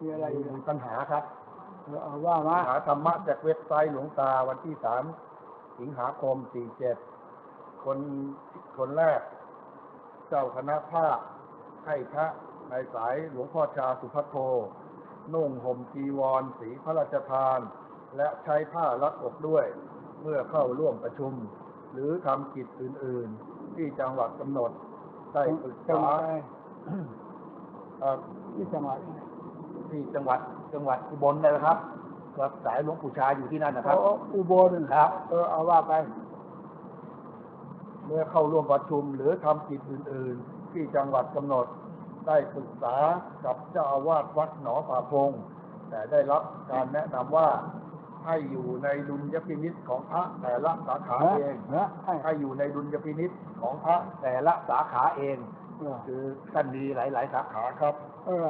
มีอะไรอีกมีปัญหาครับเอาว่ามา หาธรรมะจากเว็บไซต์หลวงตาวันที่สามสิงหาคมสี่เจ็ดคนคนแรก เจ้าคณะภาคให้พระในสายหลวงพ่อชาสุพัทโทนุ่งห่มจีวร สีพระราชทาน และใช้ผ้ารัดอกด้วย เมื่อเข้าร่วมประชุม หรือทำกิจอื่น ๆ ที่จังหวัดกำหนด ได้ปรึกจังหษาวัดอะไร เอ่อที่จังหวัด ที่จังหวัดจังหวัดอุบลเลยนะครับก็สายหลวงปู่ชาอยู่ที่นั่นนะครับโอ้อุบลครับ เออเอาว่าไป เมื่อเข้าร่วมประชุมหรือทำกิจอื่น ๆ ที่จังหวัดกำหนดได้ปรึกษากับเจ้าอาวาสวัดหนอป่าพง แต่ได้รับการแนะนำว่าให้อยู่ในดุลยพินิษของพระแต่ละสาขาฮะเองฮะให้ให้อยู่ในดุลยพินิษของพระแต่ละสาขาเองเออคือท่านมีหลาย ๆ สาขาครับ เออ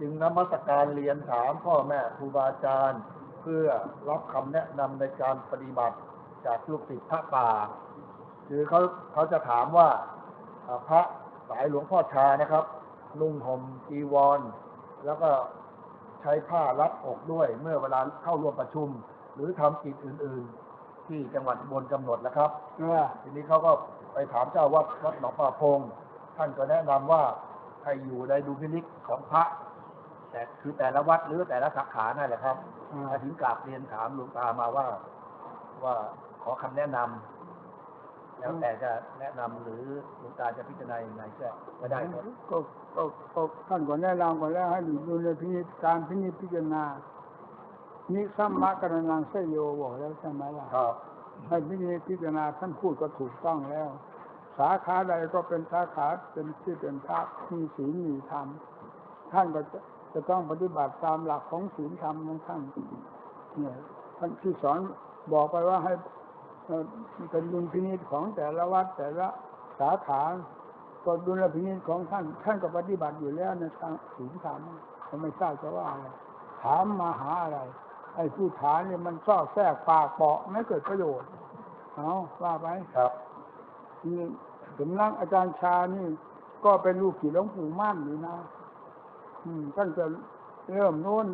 จึงนมัสการเรียนถามพ่อแม่ครูบาอาจารย์ เพื่อรับคำแนะนำในการปฏิบัติจากลูกศิษย์พระป่า คือเขาเขาจะถามว่าพระสายหลวงพ่อชานะครับ นุ่งห่มจีวร แล้วก็ใช้ผ้ารัดอกด้วยเมื่อเวลาเข้าร่วมประชุม หรือทำกิจอื่น ๆ ที่จังหวัดอุบนกำหนดนะครับทีนี้เขาก็ไปถามเจ้าวัดวัดหนองป่าพง ท่านก็แนะนำว่าให้อยู่ในดุลพินิจของพระ แต่คือแต่ละวัดหรือแต่ละสาขานั่นแหละครับเออมาถึงกราบเรียนถามหลวงตามาว่า ว่าขอคำแนะนำแล้วแต่จะแนะนำหรือหลวงตาจะพิจารณาอย่างไรก็ก็ได้ครับก็ก็ก็ท่านก่อนแนะนำก่อนแล้วให้ดูในพินิจการพินิจพิจารณานิสัมมะกรนังเสยโยบอกแล้วใช่ไหมล่ะครับให้พินิจพิจารณาท่านพูดก็ถูกต้องแล้ว สาขาใดก็เป็นสาขาเป็นที่เป็นพระมีศีลมีธรรมท่านก็ จะจะต้องปฏิบัติตามหลักของศีลธรรมของท่านเนี่ยท่านที่สอนบอกไปว่าให้เอ่อเป็นดุลพินิจของแต่ละวัดแต่ละสาขาก็ดุลพินิจของท่าน ท่านก็ปฏิบัติอยู่แล้วในทางศีลธรรมก็ไม่ทราบจะว่าอะไรถามมาหาอะไร ไอ้ผู้ถามเนี่ยมันซอกแทรกปากเปาะไม่เกิดประโยชน์เอาว่าไปครับนี่สำนักอาจารย์ชานี่ ก็เป็นลูกศิษย์หลวงปู่มั่นอยู่นะอืม ท่านจะเริ่มโน้น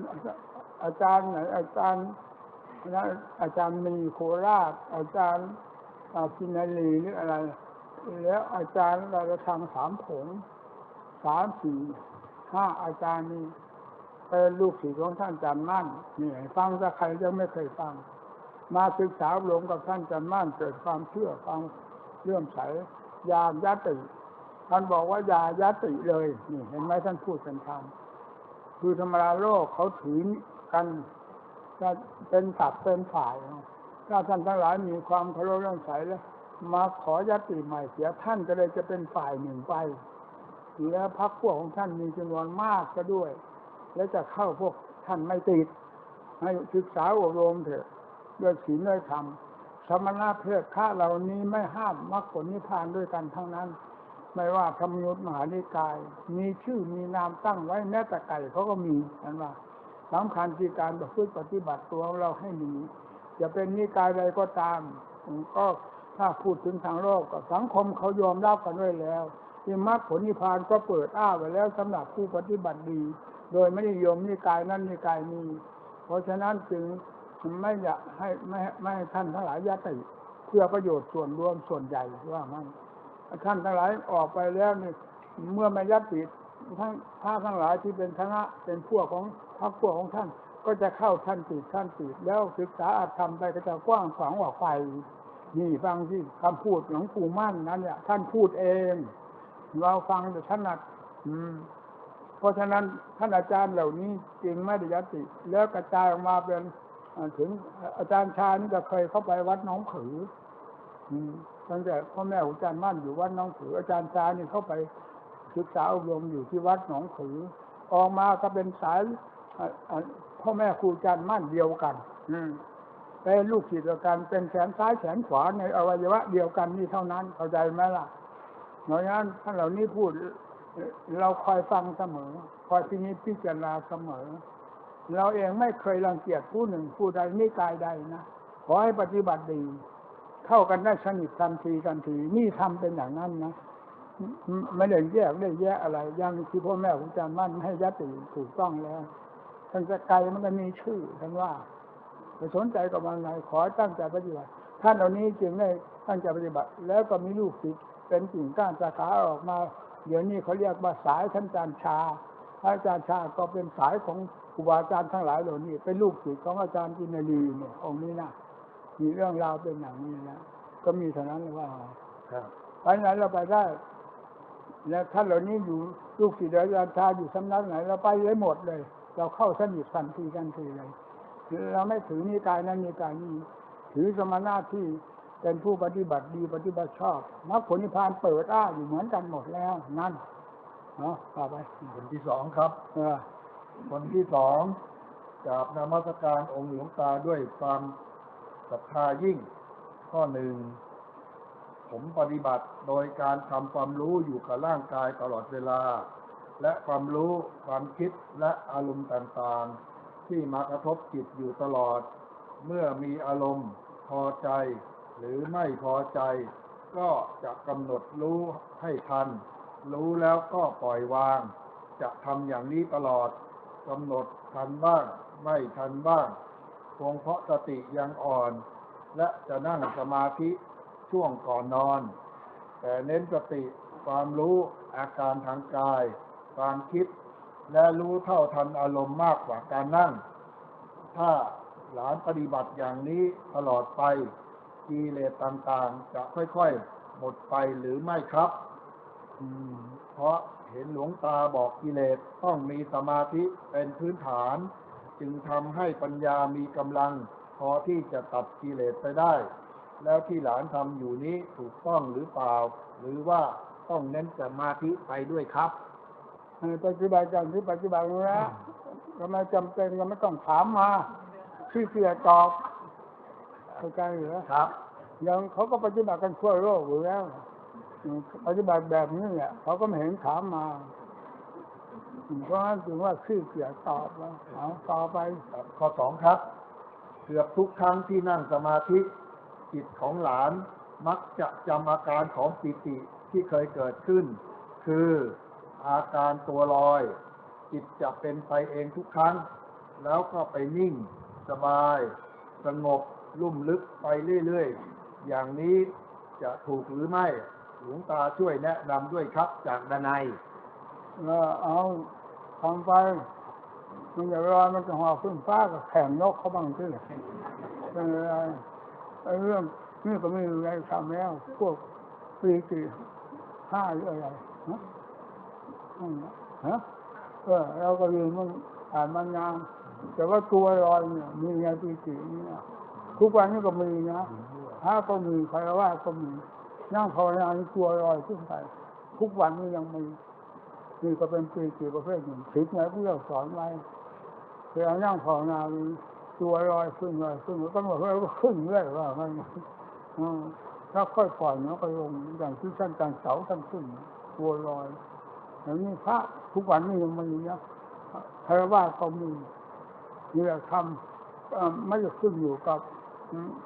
อาจารย์ไหนอาจารย์นะอาจารย์มีโคราชอาจารย์กินาลีหรืออะไร แล้วอาจารย์เราจะทำสามผงสามสี่ห้าอาจารย์นี่เป็นลูกศิษย์ของท่านจันมั่นนี่ฟังถ้าใครยังไม่เคยฟัง มาศึกษาอบรมกับท่านจันมั่นเกิดความเชื่อความเลื่อมใสยามยติ ท่านบอกว่าอย่ายติเลยนี่เห็นไหมท่านพูดเป็นธรรมคือธรรมดาโลกเขาถือกันจะเป็นฝักเป็นฝ่ายถ้าท่านทั้งหลายมีความเคารพเลื่อมใสแล้ว มาขอยติใหม่เสียท่านก็เลยจะเป็นฝ่ายหนึ่งไปแล้วพรรคพวกของท่านมีจำนวนมากก็ด้วย แล้วจะเข้าพวกท่านไม่ติดให้ศึกษาอบรมเถอะด้วยศีลด้วยธรรมสมณะเพศข้าเหล่านี้ไม่ห้ามมรรคผลนิพพานด้วยกันทั้งนั้น ไม่ว่าธรรมยุทธมหานิกาย มีชื่อมีนามตั้งไว้แม้แต่ไก่เขาก็มีนันว่าสำคัญที่การประพฤติปฏิบัติตัวของเราให้ดีจะเป็นนิกายใดก็ตามก็ถ้าพูดถึงทางโลกก็สังคมเขายอมรับกันด้วยแล้วที่มรรคผลนิพพานก็เปิดอ้าไว้แล้วสำหรับผู้ปฏิบัติดี โดยไม่นิยมนิกายนั้นนิกายนี้ เพราะฉะนั้นจึงไม่อยากให้ไม่ให้ไม่ให้ท่านทั้งหลายยติเพื่อประโยชน์ส่วนรวมส่วนใหญ่ว่ามัน ท่านทั้งหลายออกไปแล้วนี่เมื่อม่ยัดติดทั้งพระทั้งหลายที่เป็นคณะเป็นพวกของพรรคพวกของท่าน ก็จะเข้าท่านติดท่านติดแล้วศึกษาอาธรรมไปก็จะกว้างขวางออกไปนี่ฟังที่คำพูดของปู่มั่นนั้นเนี่ยท่านพูดเอง เราฟังแต่ถนัดอืมเพราะฉะนั้นท่านอาจารย์เหล่านี้จึงไม่ได้ยัติ แล้วกระจายออกมาเป็นถึงอาจารย์ชานี่ก็เคยเข้าไปวัดน้องผือ ตั้งแต่พ่อแม่ของอาจารย์มั่นอยู่วัดหน้องผืออาจารย์ชานี่เข้าไปศึกษาอบรมอยู่ที่วัดหนองผือ ออกมาก็เป็นสายอ่าอ่าพ่อแม่ครูอาจารย์มั่นเดียวกัน อืมเป็นลูกศิษย์เดียวกันเป็นแขนซ้ายแขนขวาในอวัยวะเดียวกันนี่เท่านั้นเข้าใจไหมล่ะเพราะฉะนั้นท่านเหล่านี้พูดเราคอยฟังเสมอ คอยพินิจพิจารณาเสมอ เราเองไม่เคยรังเกียจผู้หนึ่งผู้ใดนิกายใดนะขอให้ปฏิบัติดี เข้ากันได้สนิททันทีทันที นี่ทำเป็นอย่างนั้นนะไม่ได้แยกได้แยะอะไรอย่างที่พ่อแม่ครูอาจารย์มั่นให้ยัตติถูกต้องแล้วท่านจะไกลมันก็มีชื่อท่านว่าไปสนใจกับมันไงขอให้ตั้งใจปฏิบัติท่านเหล่านี้จึงได้ตั้งใจปฏิบัติ แล้วก็มีลูกศิษย์เป็นกิ่งก้านสาขาออกมา เดี๋ยวนี้เขาเรียกว่าสายท่านอาจารย์ชาอาจารย์ชาก็เป็นสายของครูบาอาจารย์ทั้งหลายเหล่านี้ เป็นลูกศิษย์ของอาจารย์กินรีเนี่ยองค์นี้นะ มีเรื่องราวเป็นอย่างนี้นะก็มีเท่านั้นเลยว่าครับไปไหนเราไปได้แล้วท่านเหล่านี้อยู่ลูกศิษย์อาจารย์ชาอยู่สำนักไหน เราไปได้หมดเลย เราเข้าสนิททันทีกันทีเลยคือเราไม่ถือนิกายนั้นนิกายนี้ ถือสมณะที่เป็นผู้ปฏิบัติดีปฏิบัติชอบมรรคผลนิพพานเปิดอ้าอยู่เหมือนกันหมดแล้วนั่นเนาะต่อไปคนที่สองครับเออคนที่สองกราบนมัสการองค์หลวงตาด้วยความ ศรัทธายิ่ง ข้อหนึ่ง ผมปฏิบัติโดยการทำความรู้อยู่กับร่างกายตลอดเวลา และความรู้ความคิดและอารมณ์ต่างๆ ที่มากระทบจิตอยู่ตลอด เมื่อมีอารมณ์พอใจ หรือไม่พอใจ ก็จะกำหนดรู้ให้ทัน รู้แล้วก็ปล่อยวาง จะทำอย่างนี้ตลอดกำหนดทันบ้าง ไม่ทันบ้าง คงเพราะสติยังอ่อน และจะนั่งสมาธิช่วงก่อนนอน แต่เน้นสติความรู้อาการทางกาย ความคิด และรู้เท่าทันอารมณ์มากกว่าการนั่ง ถ้าหลานปฏิบัติอย่างนี้ตลอดไปกิเลสต่างๆ จะค่อยๆ หมดไปหรือไม่ครับ เพราะเห็นหลวงตาบอกกิเลสต้องมีสมาธิเป็นพื้นฐาน จึงทำให้ปัญญามีกำลัง พอที่จะตัดกิเลสไปได้ แล้วที่หลานทำอยู่นี้ถูกต้องหรือเปล่า หรือว่าต้องเน้นสมาธิไปด้วยครับเออปฏิบัติอย่างที่ปฏิบัตินะก็ไม่จำเป็นก็ไม่ต้องถามมาที่เสียตอบเข้าใจเหรอครับยังเขาก็ปฏิบัติกันทั่วโลกอยู่แล้วอืมปฏิบัติแบบนี้เนี่ยเขาก็ไม่เห็นถามมาอืม เพราะฉะนั้นจึงว่าขี้เกียจตอบแล้วเอาต่อไปข้อสองครับ เกือบทุกครั้งที่นั่งสมาธิจิตของหลานมักจะจำอาการของปิติที่เคยเกิดขึ้น คืออาการตัวลอย จิตจะเป็นไปเองทุกครั้ง แล้วก็ไปนิ่ง สบาย สงบ ลุ่มลึกไปเรื่อยๆ อย่างนี้จะถูกหรือไม่ หลวงตาช่วยแนะนำด้วยครับจากดนัยเออ เอาทำไปมันจะรอยมันจะห่อขึ้นฟ้าก็แข่งนกเขาบ้างที่เป็นอะไรไอ้เรื่องนี่ก็ไม่รู้อะไรทำแล้ว พวกปีติห้าหรืออะไรฮะนั่นน่ะฮะเออเราก็เรียนมันอ่านมันงานแต่ว่าตัวลอยเนี่ยมีไงปีตินี่นะทุกวันนี้ก็มีนะพระก็มีใครว่าก็มีนั่งภาวนาตัวลอยขึ้นไป ทุกวันนี้ยังมี นี่ก็เป็นปีติประเภทหนึ่งถึงไหนผู้เราสอนไว้เวลานั่งภาวนามตัวลอยขึ้นลอยขึ้นก็บอกว่าขึ้นเรื่อยว่ามันถ้าค่อยปล่อยมันก็ลงอย่างที่ท่านการเสาท่านขึ้นตัวลอยอย่างนี้พระทุกวันนี้ยังมีนะคารวะก็มีนี่แหละทำไม่ได้ขึ้นอยู่กับ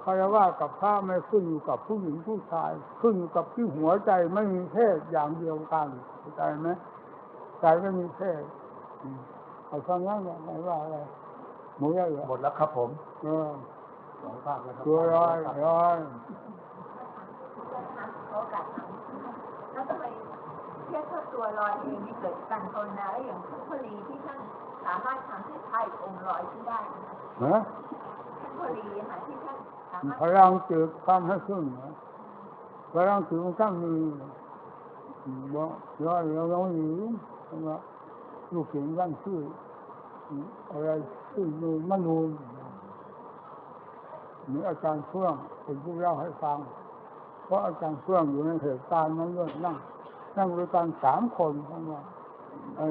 คารวะกับพระไม่ขึ้นอยู่กับผู้หญิงผู้ชาย ขึ้นอยู่กับที่หัวใจไม่มีเพศอย่างเดียวกันเข้าใจไหม ใจไม่มีเพศอืมเอาฟังงั้นเนี่ยไม่ว่าอะไรหมูย่างเหรอหมดแล้วครับผมเออสองภาคแล้วครับตัวร้อยร้อยโอกาสแล้วทำไมเทียบเท่าตัวลอยเองนี่เกิดการภาวนาแล้วอย่างพุทธลีที่ท่านสามารถทำให้ไทยองค์ลอยขึ้นได้นะฮะพุทธลีค่ะที่ท่านสามารถพลังจืดความให้ขึ้นนะพลังจืดมันตั้งมีอืมบอกร้อยเราเราอยู่ ว่าลูกเสียงร่างชื่ออะไรชื่อนูนมนูนนี่อาจารย์เฟื่องเป็นผู้เล่าให้ฟัง เพราะอาจารย์เฟื่องอยู่ในเหตุการณ์นั้นด้วยนั่ง นั่งด้วยกันสามคนทั้งว่าไอ้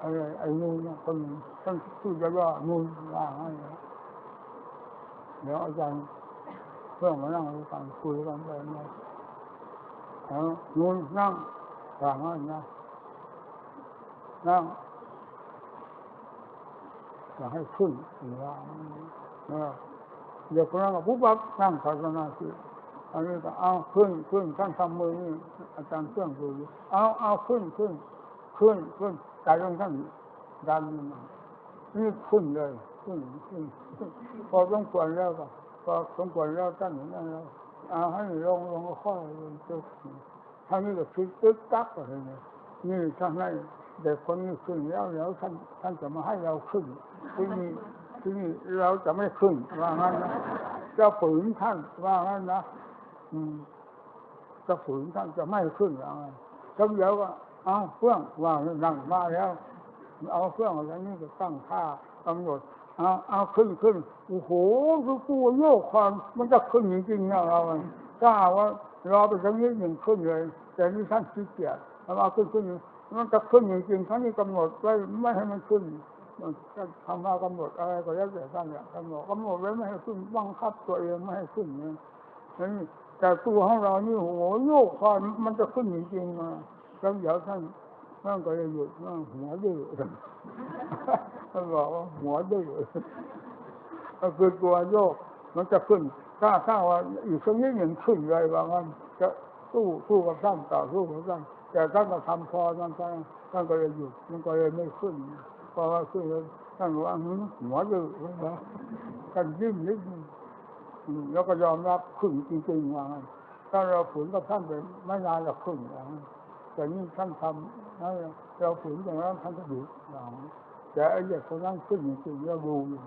ไอ้ไอ้นู่นนะคนท่านชื่อจะว่านู่นว่าให้นะเดี๋ยวอาจารย์เพื่อนมานั่งด้วยกันคุยกันไปมาเอานู่นนั่งว่าให้นะ นั่งอยากให้ขึ้นหรือว่าเออเดี๋ยวคนนั้นก็ปุ๊บปั๊บนั่งภาวนาสิอันนี้ก็เอาขึ้นขึ้นท่านทำมือนี่อาจารย์เครื่องดูอยู่เอาเอาขึ้นขึ้นขึ้นขึ้นใจของท่านดันนี่ขึ้นเลยขึ้นขึ้นขึ้อสมควรแล้วก็พอสมควรแล้วท่านเห็นแล้วเอาให้ลงลงก็ค่อยลงตึกท่านนี้ก็คิดตึ๊กตักอะไรเนี่ยนี่ท่านให้ เด็กคนนี้ขึ้นแล้วแล้วท่านท่านจะมาให้เราขึ้น ที่นี่ที่นี่เราจะไม่ขึ้นว่างั้นนะจะฝืนท่านว่างั้นนะอืมจะฝืนท่านจะไม่ขึ้นอะไรสักเดี๋ยวก็เอาเครื่องว่านั่งมาแล้ว เอาเครื่องอะไรนี่ก็ตั้งค่ากำหนดเอาเอาขึ้นขึ้นโอ้โหคือตัวโยกความมันจะขึ้นจริงๆนะเราอะถ้าว่ารอไปสักนิดหนึ่งขึ้นเลย แต่นี่ท่านขี้เกียจเอาขึ้นขึ้น มันจะขึ้นจริงๆท่านนี่กำหนดไว้ไม่ให้มันขึ้นก็ทำมากำหนดอะไรก็แล้วแต่ท่านเนี่ยกำหนดกำหนดไว้ไม่ให้ขึ้นบังคับตัวเองไม่ให้ขึ้นเนี่ยแต่ตัวของเรานี่โหโยกความมันจะขึ้นจริงๆมาแล้วเดี๋ยวท่านท่านก็จะหยุดว่าหัวดื้อท่านบอกว่าหัวดื้อก็คือตัวโยกมันจะขึ้นถ้าถ้าว่าอีกสักนิดหนึ่งขึ้นเลยว่างั้นจะสู้สู้กับท่านต่อสู้กับท่าน แต่ท่านก็ทำพอท่านท่านท่านก็เลยหยุดมันก็เลยไม่ขึ้นพอขึ้นแล้วท่านกว่าหืมหัวดื้อนะท่านยิ้มนิดนึงแล้วก็ยอมรับขึ้นจริงๆว่าถ้าเราฝืนกับท่านไปไม่นานเราขึ้นว่างแต่นี่ท่านทำนะเราฝืนอย่างนั้นท่านก็หยุดว่างแต่ไอ้เด็กคนนั้นขึ้นจริงๆเราดูอยู่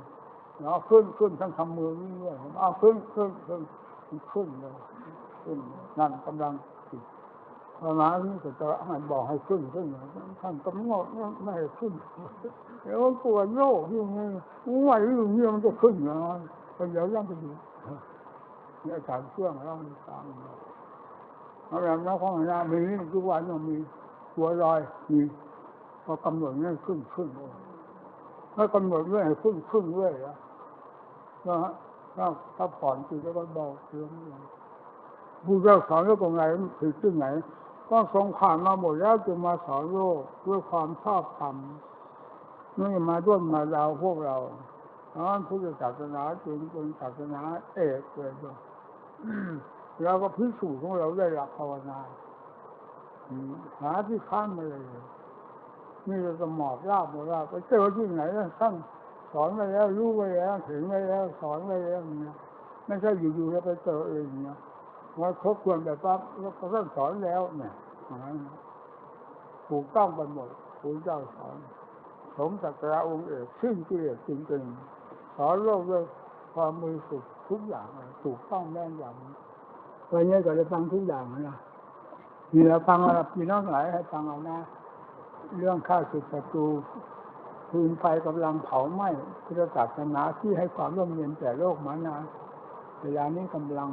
เอาขึ้นขึ้นทั้งทำมือนี่ด้วยเอาขึ้นขึ้นขึ้นขึ้นเลยขึ้นนั่นกำลัง พระมานี่ก็จะให้บอกให้ขึ้นขึ้นท่านกำหนดไม่ให้ขึ้นแล้วปวโยกยู่นี่ไหวอยู่นี่มันจะขึ้นนะก็เดี๋ยวยังไปดูเนี่อาจารเครื่องเราตามเอาแบบนั้นของอามีทุกวันต้องมีตัวลอยมีพอกำหนดนี่ขึ้นขึ้นเลยถ้ากำหนดเรื่อยให้ขึ้นขึ้นเรื่อยนะนะฮะถ้าผ่อนคือจะก็เบาเรื่องผู้เจ้าสอนโลกตรงไหนถึงที่ไหน ก็ทรงผ่านมาหมดแล้วจึงมาสอนโลกด้วยความชอบธรรมนี่มาด้วนมาดาพวกเราเพราะฉะนั้นพุทธศาสนาจึงเป็นศาสนาเอกเลยเราก็พิสูจน์ของเราได้หลักภาวนาหาที่ข้ามมาเลยนี่เราจะหมอบราบหมอบราบไปเจอที่ไหนนะท่านสอนไปแล้วรู้ไปแล้วถึงไปแล้ว สอนไปแล้วเนี่ยไม่ใช่อยู่ๆแล้วไปเจอเองเนี่ย ว่าทบทวนแบบปั๊บแล้วก็ท่านสอนแล้วเนี่ยถูกต้องไปหมดพระเจ้าสอน สมศักดิ์องค์เอกซึ่งกิเลสจริงๆสอนโลกด้วยความมือสุขทุกอย่างถูกต้องแน่นยำวันนี้ก็ได้ฟังทุกอย่างนะมีเราฟังอะไรพี่น้องหลายให้ฟังเอานะ เรื่องข้าศึกศัตรูพื้นไฟกำลังเผาไหม้พุทธศาสนาที่ให้ความร่มเย็นแก่โลกมานานเวลานี้กำลัง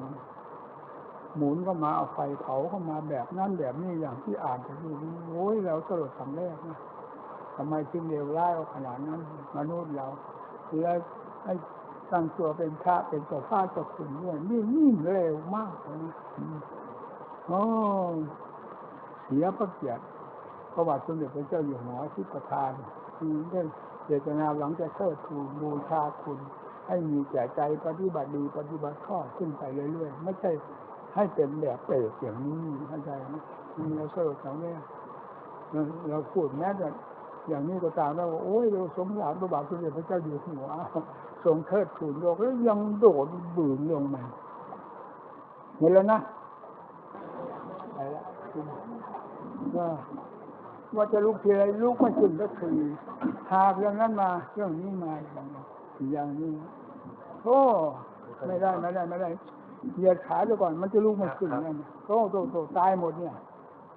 หมุนก็มาเอาไฟเผาเข้ามาแบบนั้นแบบนี้อย่างที่อ่านไปดูโอ้ยเราสลดสำแรกนะทำไมจึงเลวร้ายขนาดนั้นมนุษย์เราแล้วให้ตั้งตัวเป็นพระเป็นเจ้าฟ้าเจ้าขุนด้วยนี่นี่เร็วมากเลยนะอืมโอ้เสียพระเกียรติพระบาทสมเด็จพระเจ้าอยู่หัวที่ประทานคือได้เจตนาหวังจะเทิดทูนบูชาคุณ ให้มีแก่ใจปฏิบัติดีปฏิบัติข้อขึ้นไปเรื่อยๆ ไม่ใช่ ให้เป็นแบบเปรตอย่างนี้เข้าใจไหมมีเราเสิร์ฟเขาเนี่ยเราพูดแม้แต่อย่างนี้ก็ตามแล้วโอ้ยเราสงสารพระบาทสมเด็จพระเจ้าอยู่หัวทรงเทิดทูนโลกแล้วยังโดดบืนลงมาเห็นแล้วนะไปแล้วก็ว่าจะลุกทีไรลุกไม่ขึ้นสักทีหากเรื่องนั้นมาเรื่องนี้มาอย่างนี้โอ้ไม่ได้ไม่ได้ไม่ได้ เหยียดขาไปก่อน มันจะลุกไม่ขึ้นนั่นโตโตโตตายหมดเนี่ย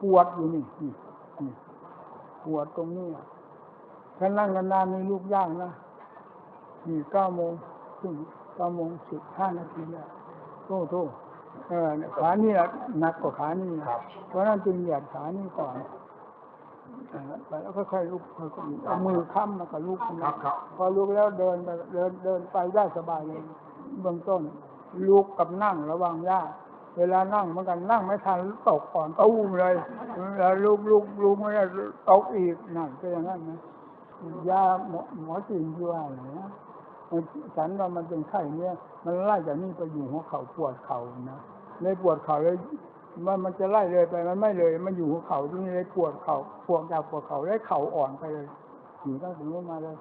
ปวดอยู่นี่นี่นี่ปวดตรงนี้ถ้านั่งนานๆนี่ลุกยากนะนี่เก้าโมงถึงเก้าโมงสิบห้านาทีแล้วโตโตเออเนี่ยขานี่แหละหนักกว่าขานี่นะครับเพราะฉะนั้นจึงเหยียดขานี่ก่อนไปแล้วค่อยๆลุกค่อยๆเอามือค้ำแล้วก็ลุกขึ้นครัมาบครับพอลุกแล้วเดินไปเดินเดินไปได้สบายเลยเบื้องต้น ลุกกับนั่งระวังยากเวลานั่งเหมือนกันนั่งไม่ทันตกก่อนตู้มเลยแล้วลุกลุกลุกไม่ได้ตกอีกนั่นก็อย่างนั้นนะยาหมอหมอจีนที่ว่าอย่างนี้นะมันฉันว่ามันเป็นไข้เนี่ยมันไล่จากนี่ไปอยู่หัวเข่าปวดเข่านะเลยปวดเข่าเลยมันมันจะไล่เลยไปมันไม่เลย มันอยู่หัวเข่าตรงนี้เลยปวดเข่าปวดจากปวดเข่าเลยเข่าอ่อนไปเลยอยู่ตั้งมาเลย